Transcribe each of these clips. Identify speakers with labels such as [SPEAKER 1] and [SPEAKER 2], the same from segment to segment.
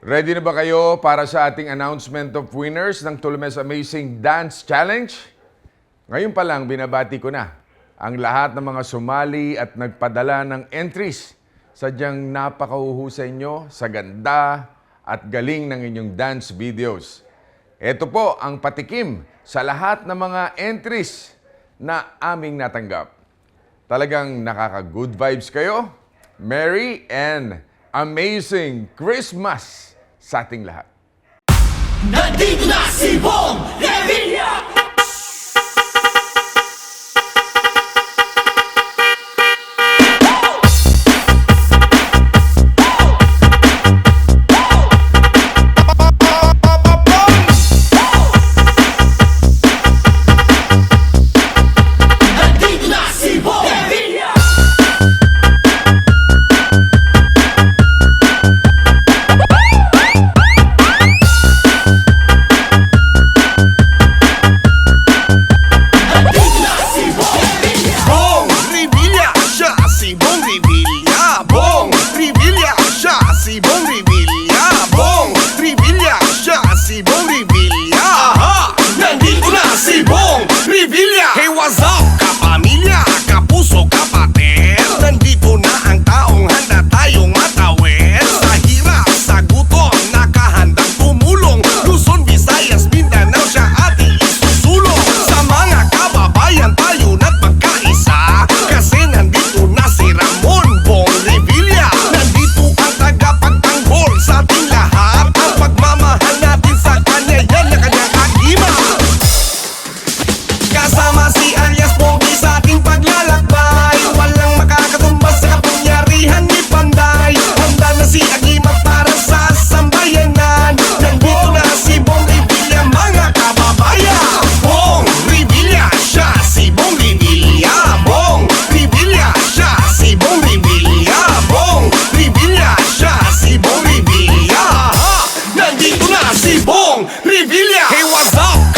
[SPEAKER 1] Ready na ba kayo para sa ating announcement of winners ng Tulumes Amazing Dance Challenge? Ngayon pa lang, binabati ko na ang lahat ng mga sumali at nagpadala ng entries. Sadyang napakahuhusay nyo sa ganda at galing ng inyong dance videos. Ito po ang patikim sa lahat ng mga entries na aming natanggap. Talagang nakaka-good vibes kayo. Merry and amazing Christmas! sa ating lahat.
[SPEAKER 2] Nandito na si Bong na si Bong Revilla
[SPEAKER 3] Hey what's up?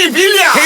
[SPEAKER 3] дебиля!